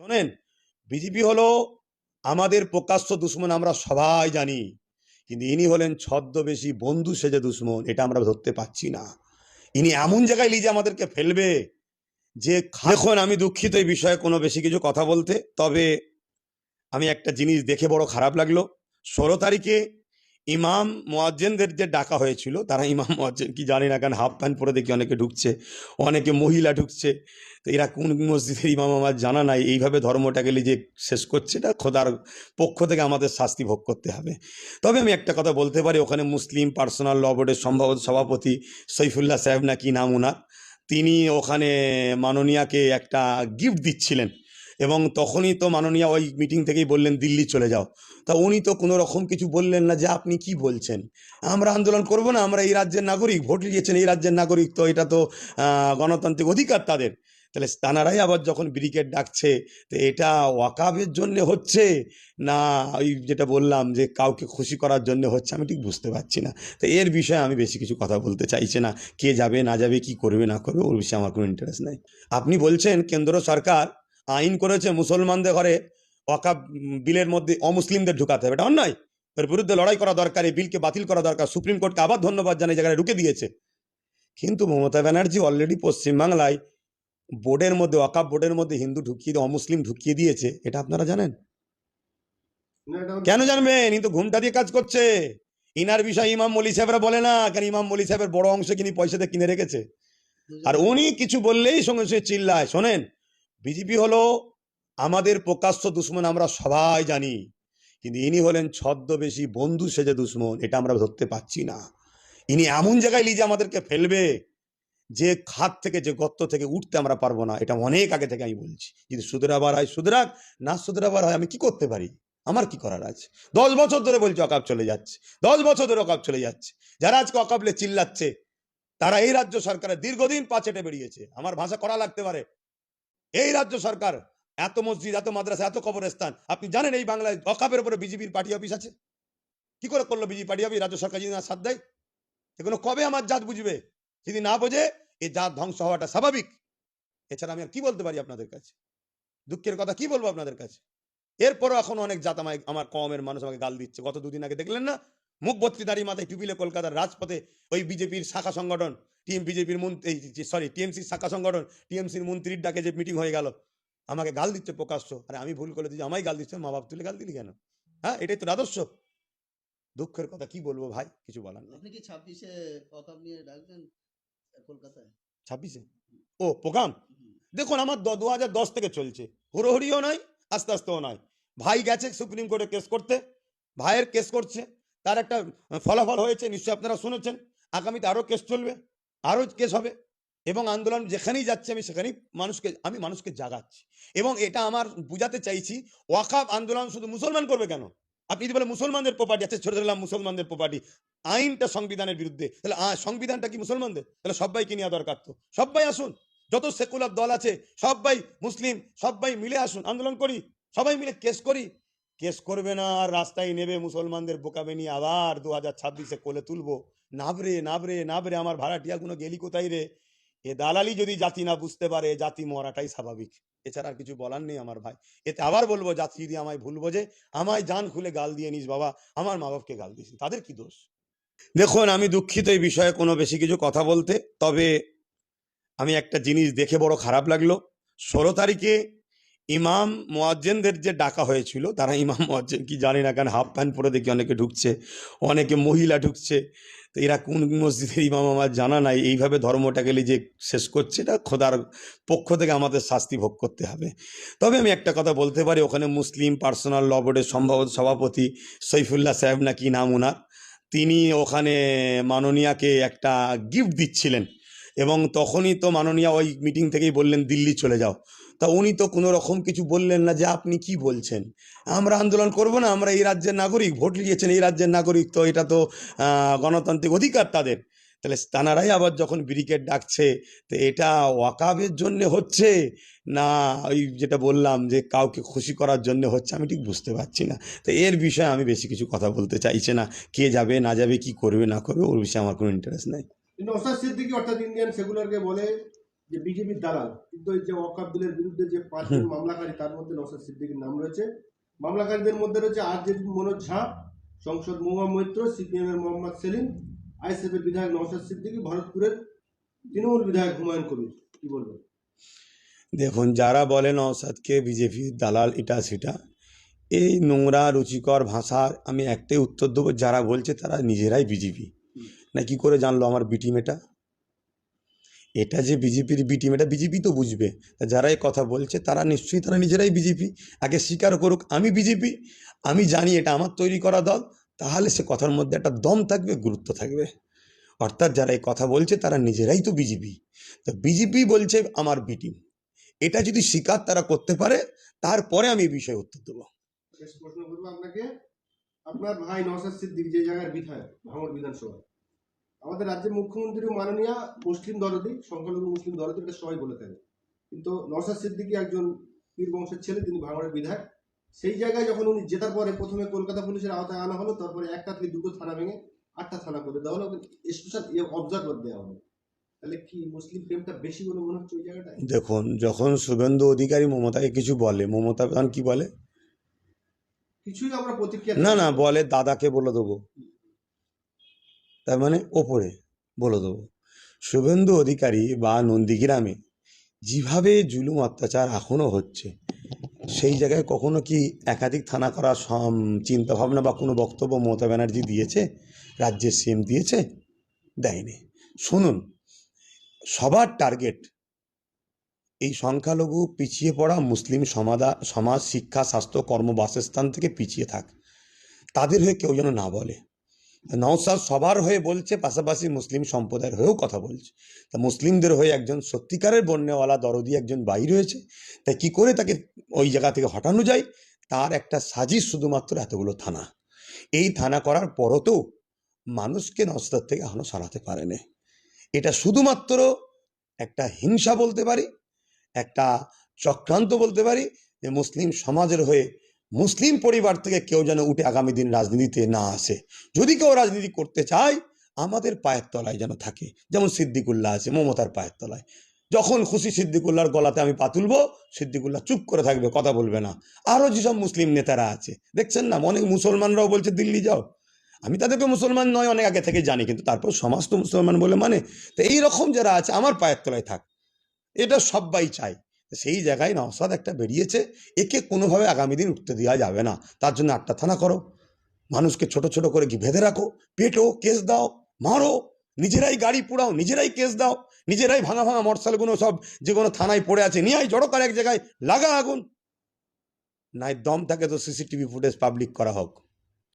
শোনেন, বিজেপি হলো আমাদের প্রকাশ্য দুশ্মন, আমরা সবাই জানি। কিন্তু ইনি হলেন ছদ্মবেশী বন্ধু সেজে দুশ্মন, এটা আমরা ধরতে পাচ্ছি না। ইনি এমন জায়গায় লিজে আমাদেরকে ফেলবে যে, দেখুন, আমি দুঃখিত এই বিষয়ে কোনো বেশি কিছু কথা বলতে, তবে আমি একটা জিনিস দেখে বড় খারাপ লাগল। ষোলো তারিখে ইমাম মোয়াজ্জেনদের যে ডাকা হয়েছিল, তারা ইমাম মোয়াজ্জেন কি জানি না কারণ হাফ প্যান্ট পরে দেখি অনেকে ঢুকছে, অনেকে মহিলা ঢুকছে। তো এরা কোন মসজিদের ইমাম আমার জানা নাই, এইভাবে ধর্মটাকে যে শেষ করছে, এটা খোদার পক্ষ থেকে আমাদের শাস্তি ভোগ করতে হবে। তবে আমি একটা কথা বলতে পারি, ওখানে মুসলিম পার্সোনাল ল বোর্ডের সম্ভবত সভাপতি সৈফুল্লাহ সাহেব না কি নাম ওনার তিনি ওখানে মাননীয়াকে একটা গিফট দিচ্ছিলেন। এবং তখনই তো মাননীয়া ওই মিটিং থেকেই বললেন, দিল্লি চলে যাও। তা উনি তো কোনো রকম কিছু বললেন না যে আপনি কি বলছেন। আমরা আন্দোলন করব না, আমরা এই রাজ্যের নাগরিক, ভোট দিয়েছেন এই রাজ্যের নাগরিক, তো এটা তো গণতান্ত্রিক অধিকার তাদের। তাহলে তানারাই আবার যখন ব্রিগেড ডাকছে, তো এটা ওয়াকাবের জন্য হচ্ছে না ওই যেটা বললাম যে কাউকে খুশি করার জন্য হচ্ছে, আমি ঠিক বুঝতে পারছি না। তো এর বিষয়ে আমি বেশি কিছু কথা বলতে চাইছি না। কে যাবে, না যাবে, কি করবে, না করবে, ওর বিষয়ে আমার কোনো ইন্টারেস্ট নাই। আপনি বলছেন, কেন্দ্র সরকার আইন করেছে মুসলমানদের ঘরে ওয়াকাব বিলের মধ্যে অমুসলিমদের ঢুকাতে হবে। এটা অন্যায়। এর বিরুদ্ধে লড়াই করা দরকার এই বিলকে বাতিল করা দরকার সুপ্রিম কোর্টকে আবার ধন্যবাদ জানাই জায়গায় রুখে দিয়েছে। কিন্তু মমতা ব্যানার্জি অলরেডি পশ্চিমবাংলায় বোর্ডের মধ্যে ওয়াকাব বোর্ডের মধ্যে হিন্দু ঢুকিয়ে দিয়ে অমুসলিম ঢুকিয়ে দিয়েছে। এটা আপনারা জানেন? কেন জানবেন? কিন্তু ঘুমটা দিয়ে কাজ করছে। ইনার বিষয় ইমাম মলি সাহেবরা বলে না কেন ইমাম মলি সাহেবের বড় অংশ কিনি পয়সাতে কিনে রেখেছে। আর উনি কিছু বললেই সঙ্গে সঙ্গে চিল্লায়। শোনেন বিজেপি হলো আমাদের প্রকাশ্য দুশ্মন, আমরা সবাই জানি। কিন্তু ইনি হলেন ছদ্মবেশী বন্ধু সেজে দুশ্মন, এটা আমরা ধরতে পাচ্ছি না। ইনি এমন জায়গায় লিজে আমাদেরকে ফেলবে যে খাত থেকে, যে গর্ত থেকে উঠতে আমরা পারব না, এটা অনেক আগে থেকে আমি বলছি। যদি সুদরাবার হয় সুদরাক না সুদরাবার হয়, আমি কি করতে পারি? আমার কি করার আছে? দশ বছর ধরে বলছি অকাপ চলে যাচ্ছে। দশ বছর ধরে অকাপ চলে যাচ্ছে। যারা আজকে অকাবলে চিল্লাচ্ছে, তারা এই রাজ্য সরকারের দীর্ঘদিন পাচেটে বেরিয়েছে। আমার ভাষা করা লাগতে পারে। এই রাজ্য সরকার, এত মসজিদ, এত মাদ্রাসা, এত কবরস্থান, আপনি জানেন এই বাংলায় অকাপের উপরে বিজেপির পার্টি অফিস আছে? কি করে করল বিজেপি পার্টি অফিস? রাজ্য সরকার যদি না সাথ দেয় এগুলো কবে আমার জাত বুঝবে? যদি না বোঝে এই জাত ধ্বংস হওয়াটা স্বাভাবিক। এছাড়া আমি আর কি বলতে পারি আপনাদের কাছে? দুঃখের কথা কি বলব আপনাদের কাছে? এরপরও এখন অনেক জাত আমায়, আমার কমের মানুষ আমাকে গাল দিচ্ছে। গত দুদিন আগে দেখলেন না? মুখ বত্রিদারি মাথায় টুপিলে কলকাতার রাজপথে ওই বিজেপির শাখা সংগঠন টিএম বিজেপির মন্ত্রী সরি টিএমসির শাখা সংগঠন টিএমসির মন্ত্রীর ডাকে যে মিটিং হয়ে গেল আমাকে গাল দিচ্ছে প্রকাশ্য। আরে আমি ভুল করে দিচ্ছি আমায় গাল দিচ্ছে মা বাপ তুলে গাল দিলি কেন? হ্যাঁ এটাই তো আদর্শ। দুঃখের কথা কি বলব ভাই? কিছু বলার নেই। আপনি কি ছাব্বিশে কথা নিয়ে ডাকবেন কলকাতায়? ছাব্বিশে? ও প্রোগ্রাম? দেখুন আমার দু হাজার দশ থেকে চলছে। হুড়োহুড়িও নয় আস্তে আস্তেও নয়। ভাই গেছে সুপ্রিম কোর্টে কেস করতে ভাইয়ের কেস করছে। তার একটা ফলাফল হয়েছে, নিশ্চয়ই আপনারা শুনেছেন। আগামীতে আরও কেস চলবে আরও কেস হবে এবং আন্দোলন যেখানেই যাচ্ছে, আমি সেখানেই মানুষকে, আমি মানুষকে জাগাচ্ছি। এবং এটা আমার বুঝাতে চাইছি, ওয়াকাব আন্দোলন শুধু মুসলমান করবে কেন? আপনি যদি বলে মুসলমানদের প্রপার্টি আছে ছেড়ে দিলাম মুসলমানদের প্রপার্টি আইনটা সংবিধানের বিরুদ্ধে, তাহলে সংবিধানটা কি মুসলমানদের? তাহলে সবাইকে নেওয়া দরকার তো সবাই আসুন, যত সেকুলার দল আছে, সবাই মুসলিম, সবাই মিলে আসুন, আন্দোলন করি, সবাই মিলে কেস করি। কেস করবে না, আর রাস্তায় নেবে মুসলমানদের বোকাবে নিয়ে আবার দু হাজার ছাব্বিশে কোলে তুলবো। নাবরে নাবরে নাবরে, আমার ভাড়াটিয়াগুলো গেলি কোথায় রে? এ দালালি যদি জাতি না বুঝতে পারে, জাতি মরাটাই স্বাভাবিক। এছাড়া আর কিছু বলার নেই আমার ভাই। এতে আবার বলব, জাতি যদি আমায় ভুল বোঝে, আমায় জান খুলে গাল দিয়ে নিস বাবা, আমার মা বাপকে গাল দিস। তাদের কি দোষ? দেখুন, আমি দুঃখিত এই বিষয়ে কোনো বেশি কিছু কথা বলতে, তবে আমি একটা জিনিস দেখে বড় খারাপ লাগল। ষোলো তারিখে ইমাম মোয়াজ্জেনদের যে ডাকা হয়েছিল, তারা ইমাম মোয়াজ্জেন কি জানি না, কারণ হাফ প্যান্ট পরে দেখি অনেকে ঢুকছে, অনেকে মহিলা ঢুকছে। তো এরা কোন মসজিদের ইমাম আমার জানা নাই, এইভাবে ধর্মটাকে যে শেষ করছে, এটা খোদার পক্ষ থেকে আমাদের শাস্তি ভোগ করতে হবে। তবে আমি একটা কথা বলতে পারি, ওখানে মুসলিম পার্সোনাল ল বোর্ডের সম্ভবত সভাপতি সৈফুল্লাহ সাহেব না কি নাম ওনার তিনি ওখানে মাননীয়াকে একটা গিফট দিচ্ছিলেন। এবং তখনই তো মাননীয়া ওই মিটিং থেকেই বললেন, দিল্লি চলে যাও। তা উনি তো কোনো রকম কিছু বললেন না যে আপনি কি বলছেন। আমরা আন্দোলন করব না, আমরা এই রাজ্যের নাগরিক, ভোট দিয়েছেন এই রাজ্যের নাগরিক, তো এটা তো গণতান্ত্রিক অধিকার তাদের। তাহলে তানারাই আবার যখন ব্রিগেড ডাকছে, তো এটা ওয়াকাবের জন্য হচ্ছে না ওই যেটা বললাম যে কাউকে খুশি করার জন্য হচ্ছে, আমি ঠিক বুঝতে পারছি না। তো এর বিষয়ে আমি বেশি কিছু কথা বলতে চাইছি না। কে যাবে, না যাবে, কি করবে, না করবে, ওর বিষয়ে আমার কোনো ইন্টারেস্ট নাই। অর্থাৎ ইন্ডিয়ান বলে যে বিজেপির দালাল কিন্তু এই যে ওয়াক বিলের বিরুদ্ধে যে পাঁচজন মামলাকারী তার মধ্যে নসাদ সিদ্দিকীর নাম রয়েছে। মামলাকারীদের মধ্যে রয়েছে আর জে মনোজ ঝা সংসদ মহুয়া মৈত্র সিপিএম এর মোহাম্মদ সেলিম আইএসএফ এর বিধায়ক নওশাদ সিদ্দিকী ভরতপুরের তৃণমূল বিধায়ক হুমায়ুন কবির। কি বলবেন? দেখুন যারা বলেন নওসাদকে বিজেপির দালাল এটা সেটা এই নোংরা রুচিকর ভাষার আমি একটাই উত্তর দেবো যারা বলছে তারা নিজেরাই বিজেপি। না কি করে জানলো আমার বিটিম এটা? এটা যে বিজেপির বি টিম এটা বিজেপি তো বুঝবে। তা যারা এই কথা বলছে, তারা নিশ্চয়ই তারা নিজেরাই বিজেপি আগে স্বীকার করুক, আমি বিজেপি আমি জানি এটা আমার তৈরি করা দল, তাহলে সে কথার মধ্যে একটা দম থাকবে, গুরুত্ব থাকবে। অর্থাৎ যারা এই কথা বলছে, তারা নিজেরাই তো বিজেপি তো বিজেপি বলছে আমার বি টিম এটা যদি স্বীকার তারা করতে পারে, তারপরে আমি এই বিষয়ে উত্তর দেবো। আপনাকে। আপনার ভাই নওশাদ সিদ্দিক যে জায়গার বিধায়ক, ভাঙড় বিধানসভা আমাদের রাজ্যের মুখ্যমন্ত্রী মাননীয় মুসলিম দরদি সংখ্যালঘু মুসলিম দরদি এটা সবাই বলে থাকে কিন্তু নওশাদ সিদ্দিকি একজন পীর বংশের ছেলে তিনি ভাঙড়ের বিধায়ক। সেই জায়গায় যখন উনি জেতার পরে প্রথমে কলকাতা পুলিশের আওতায় আনা হলো তারপরে একটা থেকে দুটো থানা ভেঙে আটটা থানা করে দেওয়া হলো। স্পেশাল অবজার্ভার দেওয়া হলো। তাহলে কি মুসলিম প্রেমটা বেশি বলে মনে হচ্ছে ওই জায়গাটায়? দেখুন যখন শুভেন্দু অধিকারী মমতাকে কিছু বলে মমতা প্রধান কি বলে? কিছুই আমরা প্রতিক্রিয়া না। না বলে দাদাকে বলে দেবো। তার মানে ওপরে বলে দেবো। শুভেন্দু অধিকারী বা নন্দীগ্রামে যেভাবে জুলুম অত্যাচার এখনও হচ্ছে, সেই জায়গায় কখনো কি একাধিক থানা করার চিন্তা ভাবনা বা কোনো বক্তব্য মমতা ব্যানার্জি দিয়েছে? রাজ্যের সিএম দিয়েছে? দেয়নি। শুনুন, সবার টার্গেট এই সংখ্যালঘু পিছিয়ে পড়া মুসলিম সমাদা, সমাজ, শিক্ষা, স্বাস্থ্য, কর্ম, বাসস্থান থেকে পিছিয়ে থাক। তাদের হয়ে কেউ যেন না বলে। নওসাদ সবার হয়ে বলছে, পাশাপাশি মুসলিম সম্প্রদায়ের হয়েও কথা বলছে। তা মুসলিমদের হয়ে একজন সত্যিকারের বন্যওয়ালা দরদি একজন বাই রয়েছে। তাই কি করে তাকে ওই জায়গা থেকে হটানো যায়? তার একটা সাজিশ শুধুমাত্র এতগুলো থানা। এই থানা করার পরতেও মানুষকে নওসাদ থেকে এখনও সারাতে পারেনি। এটা শুধুমাত্র একটা হিংসা বলতে পারি, একটা চক্রান্ত বলতে পারি যে মুসলিম সমাজের হয়ে মুসলিম পরিবার থেকে কেউ যেন উঠে আগামী দিন রাজনীতিতে না আসে। যদি কেউ রাজনীতি করতে চায়, আমাদের পায়ের তলায় যেন থাকে। যেমন সিদ্দিকুল্লাহ আছে, মমতার পায়ের তলায়। যখন খুশি সিদ্দিকুল্লাহর গলাতে আমি পা তুলবো, সিদ্দিকুল্লাহ চুপ করে থাকবে, কথা বলবে না। আরও যেসব মুসলিম নেতারা আছে, দেখছেন না? অনেক মুসলমানরাও বলছে, দিল্লি যাও। আমি তাদেরকে মুসলমান নয়, অনেক আগে থেকে জানি, কিন্তু তারপর সমাজ তো মুসলমান বলে মানে। তো এই রকম যারা আছে, আমার পায়ের তলায় থাক। এটা সবাই চায়। সেই জায়গায় নওসাদ একটা বেরিয়েছে। একে কোনোভাবে আগামী দিন উঠতে দেওয়া যাবে না। তার জন্য আটটা থানা করো। মানুষকে ছোট ছোট করে বেঁধে রাখো। পেটো, কেস দাও, মারো। নিজেরাই গাড়ি পোড়াও, নিজেরাই কেস দাও। নিজেরাই ভাঙা ভাঙা মোটরসাইকেলগুলো সব যে কোনো থানায় পড়ে আছে, নিয়ে আয় জড়ো করে এক জায়গায়, লাগা আগুন। নাই, দম থাকে তো সিসিটিভি ফুটেজ পাবলিক করা হোক।